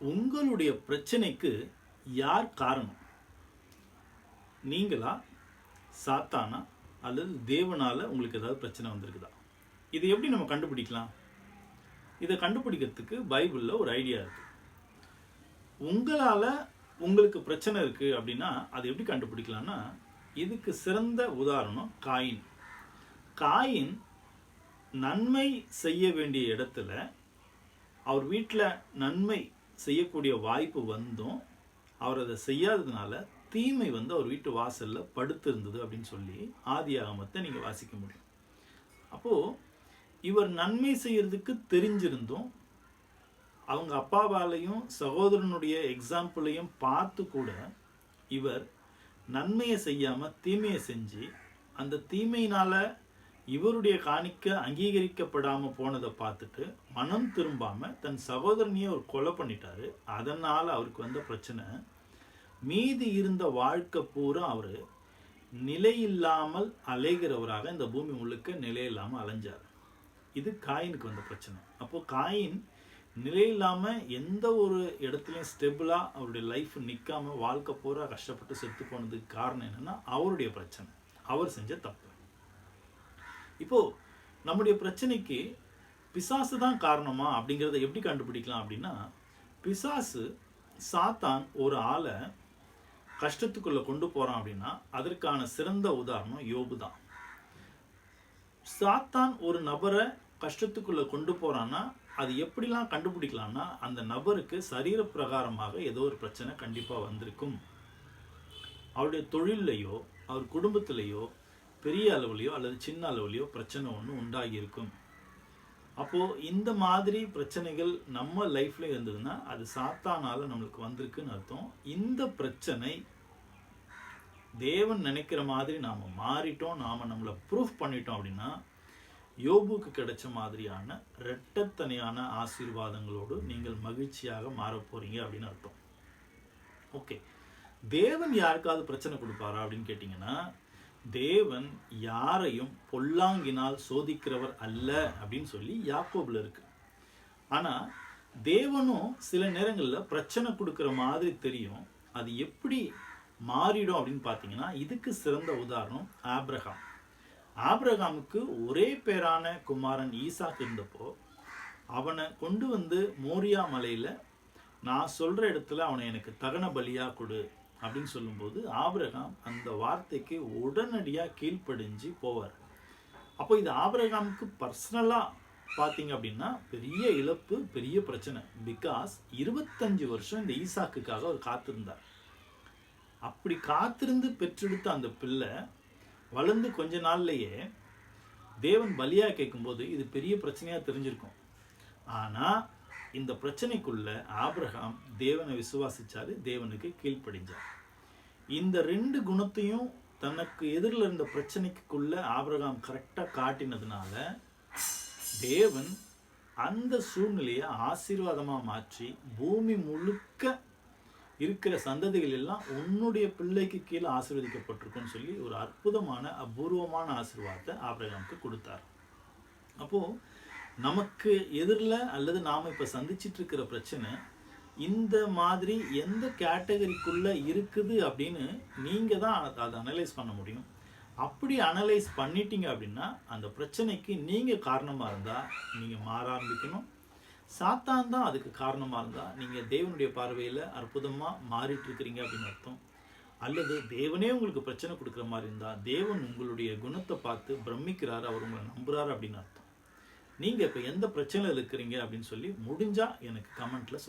உங்களுடைய பிரச்சனைக்கு யார் காரணம்? நீங்களா சாத்தானா அல்லது தேவனால் உங்களுக்கு ஏதாவது பிரச்சனை வந்திருக்குதா? இதை எப்படி நம்ம கண்டுபிடிக்கலாம்? இதை கண்டுபிடிக்கிறதுக்கு பைபிளில் ஒரு ஐடியா இருக்குது உங்களால் உங்களுக்கு பிரச்சனை இருக்குது அப்படின்னா அதை எப்படி கண்டுபிடிக்கலாம்னா இதுக்கு சிறந்த உதாரணம் காயின். காயின் நன்மை செய்ய வேண்டிய இடத்துல அவர் வீட்டில் நன்மை செய்யக்கூடிய வாய்ப்பு வந்தும் அவர் அதை செய்யாததுனால தீமை வந்து அவர் வீட்டு வாசலில் படுத்து இருந்தது அப்படின்னு சொல்லி ஆதி ஆகமத்தை நீங்கள் வாசிக்க முடியும். அப்போது இவர் நன்மை செய்கிறதுக்கு தெரிஞ்சிருந்தும் அவங்க அப்பாவாலையும் சகோதரனுடைய எக்ஸாம்பிளையும் பார்த்து கூட இவர் நன்மையை செய்யாமல் தீமையை செஞ்சு அந்த தீமையினால் இவருடைய காணிக்க அங்கீகரிக்கப்படாம போனதை பார்த்துட்டு மனம் திரும்பாம தன் சகோதரனையே அவர் கொலை பண்ணிட்டாரு. அதனால அவருக்கு வந்த பிரச்சனை. மீதி இருந்த வாழ்க்கை பூரா அவர் நிலையில்லாமல் அலைகிறவராக இந்த பூமி முழுக்க நிலையில்லாமல் அலைஞ்சார். இது காயினுக்கு வந்த பிரச்சனை. அப்போ காயின் நிலையில்லாமல் எந்த ஒரு இடத்துலையும் ஸ்டெபிளாக அவருடைய லைஃப் நிற்காமல் வாழ்க்கை பூரா கஷ்டப்பட்டு செத்து போனதுக்கு காரணம் என்னென்னா அவருடைய பிரச்சனை. அவர் செஞ்ச தப்பு. இப்போ நம்முடைய பிரச்சனைக்கு பிசாசு தான் காரணமா அப்படிங்கிறத எப்படி கண்டுபிடிக்கலாம் அப்படின்னா பிசாசு சாத்தான் ஒரு ஆளை கஷ்டத்துக்குள்ளே கொண்டு போகிறான் அப்படின்னா அதற்கான சிறந்த உதாரணம் யோபு தான். சாத்தான் ஒரு நபரை கஷ்டத்துக்குள்ளே கொண்டு போகிறான்னா அது எப்படிலாம் கண்டுபிடிக்கலாம்னா அந்த நபருக்கு சரீர பிரகாரமாக ஏதோ ஒரு பிரச்சனை கண்டிப்பாக வந்திருக்கும். அவருடைய தொழிலையோ அவர் குடும்பத்திலேயோ பெரிய அளவுலையோ அல்லது சின்ன அளவுலையோ பிரச்சனை ஒன்று உண்டாகி இருக்கும் இந்த மாதிரி பிரச்சனைகள் நம்ம லைஃப்ல இருந்ததுன்னா அது சாத்தானால நம்மளுக்கு வந்திருக்குன்னு அர்த்தம். இந்த பிரச்சனை தேவன் நினைக்கிற மாதிரி நாம் மாறிட்டோம் நாம நம்மளை ப்ரூஃப் பண்ணிட்டோம் அப்படின்னா யோபுக்கு கிடைச்ச மாதிரியான ரெட்டத்தனையான ஆசீர்வாதங்களோடு நீங்கள் மகிழ்ச்சியாக மாற போகிறீங்க அப்படின்னு அர்த்தம். ஓகே தேவன் யாருக்காவது பிரச்சனை கொடுப்பாரா அப்படின்னு கேட்டிங்கன்னா தேவன் யாரையும் பொல்லாங்கினால் சோதிக்கிறவர் அல்ல அப்படின்னு சொல்லி யாக்கோபில் இருக்கு. ஆனால் தேவனும் சில நேரங்களில் பிரச்சனை கொடுக்குற மாதிரி தெரியும். அது எப்படி மாறிடும் அப்படின்னு பார்த்தீங்கன்னா இதுக்கு சிறந்த உதாரணம் ஆப்ரஹாம் ஆப்ரஹாமுக்கு ஒரே பேரான குமாரன் ஈசாக் இருந்தப்போ அவனை கொண்டு வந்து மோரியா மலையில் நான் சொல்கிற இடத்துல அவனை எனக்கு தகன பலியாக கொடு. அப்படின்னு சொல்லும்போது ஆபிரகாம் அந்த வார்த்தைக்கு உடனடியாக கீழ்ப்படிஞ்சு போவார். அப்போ இது ஆபிரகாமுக்கு பர்சனலாக பார்த்தீங்க அப்படின்னா பெரிய இழப்பு பெரிய பிரச்சனை. பிகாஸ் இருபத்தஞ்சு வருஷம் இந்த ஈசாக்குக்காக அவர் காத்திருந்தார். அப்படி காத்திருந்து பெற்றெடுத்த அந்த பிள்ளை வளர்ந்து கொஞ்ச நாள்லையே தேவன் பலியாக கேட்கும்போது இது பெரிய பிரச்சனையாக தெரிஞ்சிருக்கும். ஆனால் இந்த பிரச்சனைக்குள்ள ஆபிரகாம் தேவனை விசுவாசிச்சாரு தேவனுக்கு கீழ்ப்படிஞ்சார். இந்த ரெண்டு குணத்தையும் தனக்கு எதிரில் இருந்த பிரச்சனைக்குள்ள ஆபிரகாம் கரெக்டாக காட்டினதுனால தேவன் அந்த சூழ்நிலையை ஆசீர்வாதமா மாற்றி பூமி முழுக்க இருக்கிற சந்ததிகள் எல்லாம் உன்னுடைய பிள்ளைக்கு கீழே ஆசீர்வதிக்கப்பட்டிருக்குன்னு சொல்லி ஒரு அற்புதமான அபூர்வமான ஆசீர்வாதத்தை ஆபிரகாமுக்கு கொடுத்தார். அப்போ நமக்கு எதிரில் அல்லது நாம் இப்போ சந்திச்சிட்டு இருக்கிற பிரச்சனை இந்த மாதிரி எந்த கேட்டகரிக்குள்ளே இருக்குது அப்படின்னு நீங்கள் தான் அதை அனலைஸ் பண்ண முடியும். அப்படி அனலைஸ் பண்ணிட்டீங்க அப்படின்னா அந்த பிரச்சனைக்கு நீங்கள் காரணமாக இருந்தால் நீங்கள் மாற ஆரம்பிக்கணும். சாத்தான் தான் அதுக்கு காரணமாக இருந்தால் நீங்கள் தேவனுடைய பார்வையில் அற்புதமாக மாறிட்டு இருக்கிறீங்க அப்படின்னு அர்த்தம். அல்லது தேவனே உங்களுக்கு பிரச்சனை கொடுக்குற மாதிரி இருந்தால் தேவன் உங்களுடைய குணத்தை பார்த்து பிரமிக்கிறார் அவர் உங்களை நம்புகிறார் அப்படின்னு அர்த்தம். நீங்கள் இப்போ எந்த பிரச்சனையில் இருக்கிறீங்க அப்படின்னு சொல்லி முடிஞ்சால் எனக்கு கமெண்ட்டில்